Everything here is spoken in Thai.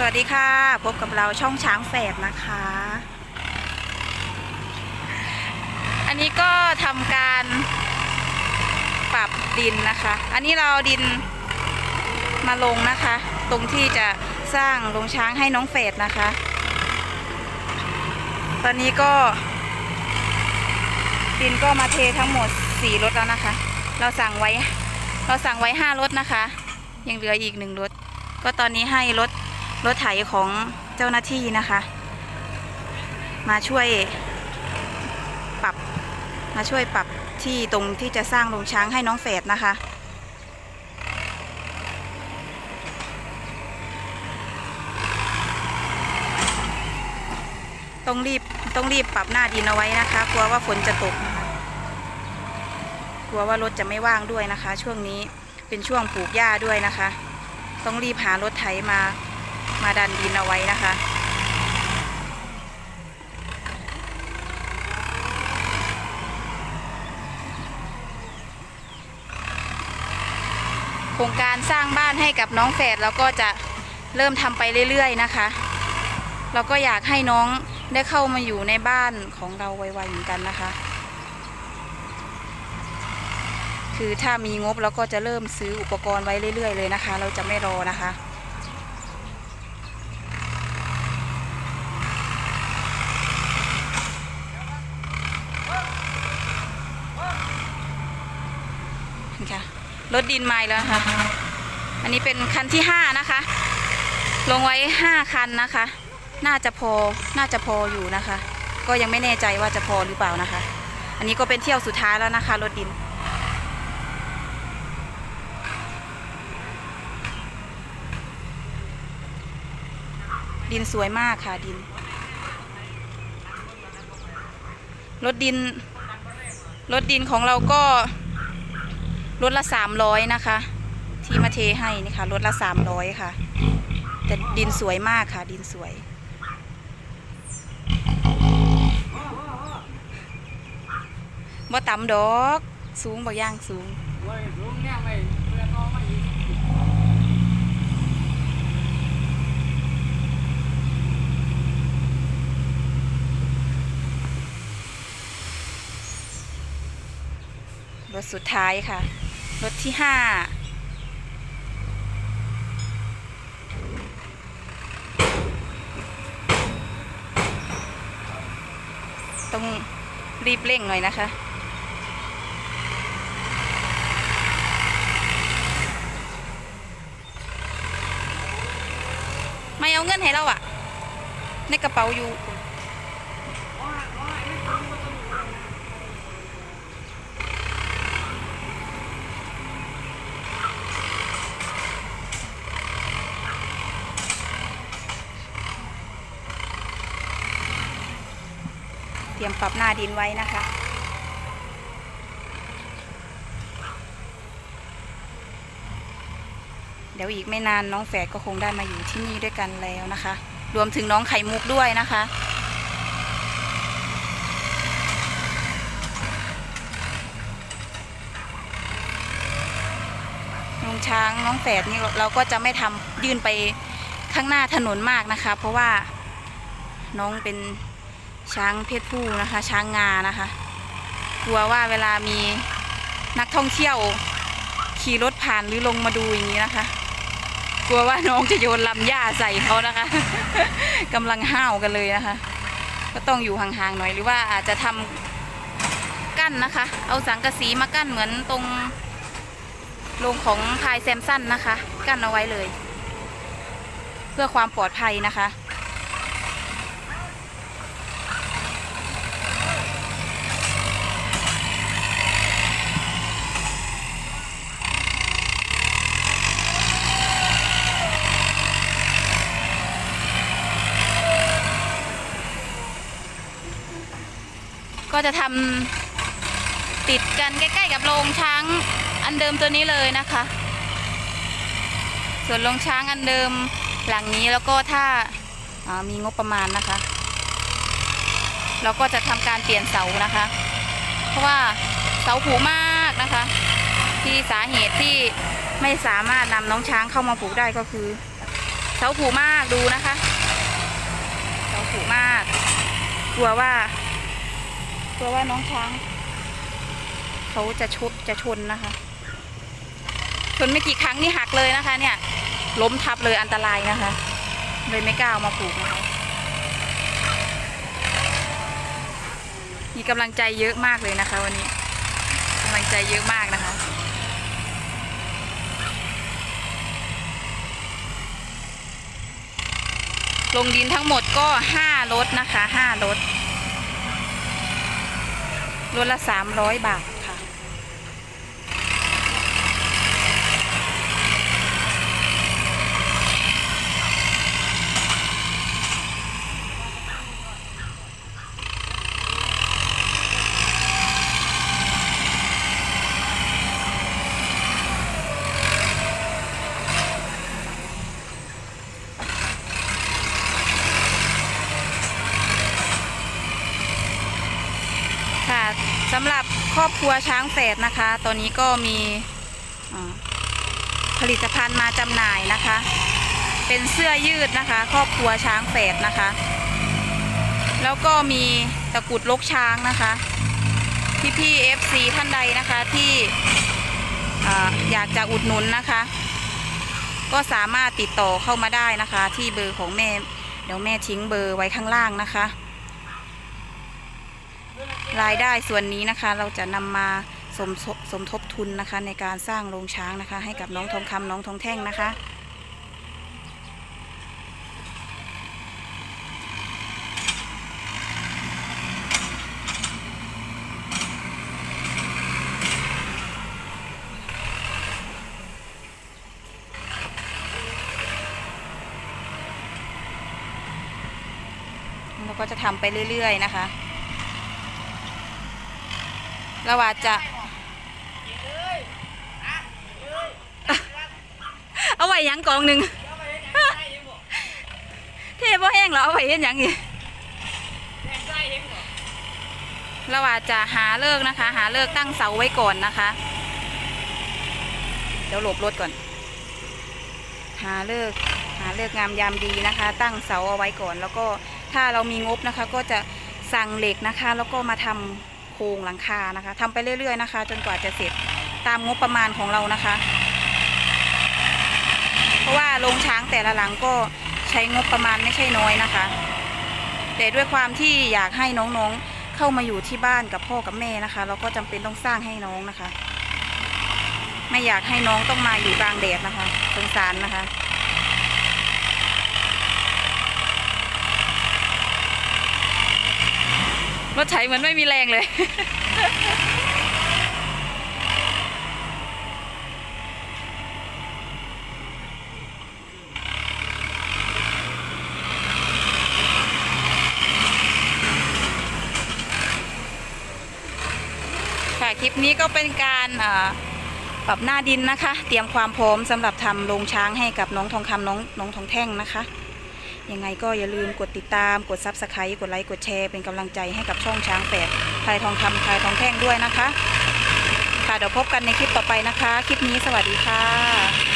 สวัสดีค่ะ พบกับเราช่องช้างแฝดนะคะ อันนี้ก็ทำการปรับดินนะคะ อันนี้เราดินมาลงนะคะ ตรงที่จะสร้างโรงช้างให้น้องเฟดนะคะ ตอนนี้ก็ ดินก็มาเททั้งหมดสี่รถแล้วนะคะ เราสั่งไว้ เราสั่งไว้ห้ารถนะคะ ยังเหลืออีกหนึ่งรถก็ตอนนี้ให้รถ รถไถของเจ้าหน้าที่นะคะ มาช่วยปรับมาช่วยปรับที่ตรงที่จะสร้างโรงช้างให้น้องเฟดนะคะ ต้องรีบต้องรีบปรับหน้าดินเอาไว้นะคะ กลัวว่าฝนจะตกนะคะกลัวว่ารถจะไม่ว่างด้วยนะคะ ช่วงนี้เป็นช่วงปลูกหญ้าด้วยนะคะ ต้องรีบหารถไถมา มาดันดินเอาไว้นะคะ โครงการสร้างบ้านให้กับน้องแฝดเราก็จะเริ่มทำไปเรื่อยๆนะคะ เราก็อยากให้น้องได้เข้ามาอยู่ในบ้านของเราไวๆเหมือนกันนะคะ คือถ้ามีงบเราก็จะเริ่มซื้ออุปกรณ์ไว้เรื่อยๆเลยนะคะ เราจะไม่รอนะคะ นี่ค่ะรถดินไม้แล้วนะคะอันนี้เป็นคันที่ห้านะคะ ลงไว้ห้าคันนะคะ น่าจะพอน่าจะพออยู่นะคะ ก็ยังไม่แน่ใจว่าจะพอหรือเปล่านะคะ อันนี้ก็เป็นเที่ยวสุดท้ายแล้วนะคะรถดินดินสวยมากค่ะดิน รถดิน รถดินของเราก็ รถละสามร้อยนะคะ ที่มาเทให้นี่ค่ะรถละสามร้อยค่ะ แต่ดินสวยมากค่ะ ดินสวยบ่ต่ำดอก สูงบ่ย่างสูงรถสุดท้ายค่ะ รถที่ห้าต้องรีบเร่งหน่อยนะคะ ไม่เอาเงินให้เราอะในกระเป๋าอยู่ เตรียมปรับหน้าดินไว้นะคะ เดี๋ยวอีกไม่นานน้องแฝดก็คงได้มาอยู่ที่นี่ด้วยกันแล้วนะคะ รวมถึงน้องไข่มุกด้วยนะคะน้องช้างน้องแฝดนี่เราก็จะไม่ทำยื่นไปข้างหน้าถนนมากนะคะ เพราะว่าน้องเป็น ช้างเพศผู้นะคะ ช้างงานะคะ กลัวว่าเวลามีนักท่องเที่ยว ขี่รถผ่านหรือลงมาดูอย่างนี้นะคะ กลัวว่าน้องจะโยนลำหญ้าใส่เขานะคะกำลังห้าวกันเลยนะคะ ก็ต้องอยู่ห่างๆหน่อยหรือว่าอาจจะทำกั้นนะคะ เอาสังกะสีมากั้นเหมือนตรงโรงของพายแซมสั้นนะคะ กั้นเอาไว้เลย เพื่อความปลอดภัยนะคะ ก็จะทำติดกันใกล้ ๆ กับโรงช้างอันเดิมตัวนี้เลยนะคะ ส่วนโรงช้างอันเดิมหลังนี้แล้วก็ถ้าามีงบประมาณนะคะ เราก็จะทำการเปลี่ยนเสานะคะ เพราะว่าเสาผูมากนะคะ ที่สาเหตุที่ไม่สามารถนำน้องช้างเข้ามาผูกได้ก็คือ เสาผูมากดูนะคะ เสาผูมาก กลัวว่า กลัวว่าน้องช้าง เขาจะชดจะชนนะคะ ชนไม่กี่ครั้งนี่หักเลยนะคะ เนี่ย ล้มทับเลยอันตรายนะคะ เลยไม่กล้าเอามาผูกนะคะมีกำลังใจเยอะมากเลยนะคะ วันนี้กำลังใจเยอะมากนะคะลงดินทั้งหมดก็ห้ารถนะคะห้ารถ รถละสามร้อยบาทค่ะ ค่ะ สำหรับครอบครัวช้างแฝดนะคะ ตอนนี้ก็มีผลิตภัณฑ์มาจำหน่ายนะคะ เป็นเสื้อยืดนะคะ ครอบครัวช้างแฝดนะคะ แล้วก็มีตะกุดลกช้างนะคะพี่พี่เอฟซีท่านใดนะคะที่อ่อยากจะอุดหนุนนะคะ ก็สามารถติดต่อเข้ามาได้นะคะ ที่เบอร์ของแม่เดี๋ยวแม่ทิ้งเบอร์ไว้ข้างล่างนะคะ รายได้ส่วนนี้นะคะ เราจะนำมาสมทบสมทบทุนนะคะ ในการสร้างโรงช้างนะคะ ให้กับน้องทองคำน้องทองแท่งนะคะ เราก็จะทำไปเรื่อย ๆ นะคะ เราอาจะ เอาไว้ยังกองหนึ่งเทบ่แห้งเหรอเอาไว้เห็นยังอีกเราอาจจะหาเลิกนะคะ หาเลิกตั้งเสาไว้ก่อนนะคะ เดี๋ยวหลบรถก่อน หาเลิกหาเลิกงามยามดีนะคะ ตั้งเสาเอาไว้ก่อน แล้วก็ถ้าเรามีงบนะคะ ก็จะสั่งเหล็กนะคะ แล้วก็มาทำโครงหลังคานะคะทำไปเรื่อย ๆ นะคะ จนกว่าจะเสร็จตามงบประมาณของเรานะคะ เพราะว่าโรงช้างแต่ละหลังก็ใช้งบประมาณไม่ใช่น้อยนะคะ แต่ด้วยความที่อยากให้น้องๆเข้ามาอยู่ที่บ้านกับพ่อกับแม่นะคะ เราก็จำเป็นต้องสร้างให้น้องนะคะ ไม่อยากให้น้องต้องมาอยู่กลางแดดนะคะสงสารนะคะ รถไถเหมือนไม่มีแรงเลย ค่ะคลิปนี้ก็เป็นการปรับหน้าดินนะคะ เตรียมความพร้อมสำหรับทำโรงช้างให้กับน้องทองคำน้องน้องทองแท่งนะคะ ยังไงก็อย่าลืมกดติดตาม กดซับสไครต์กดไลค์ กดแชร์ เป็นกำลังใจให้กับช่องช้างแฝดพายทองคำพายทองแท่งด้วยนะคะ ค่ะเดี๋ยวพบกันในคลิปต่อไปนะคะ คลิปนี้สวัสดีค่ะ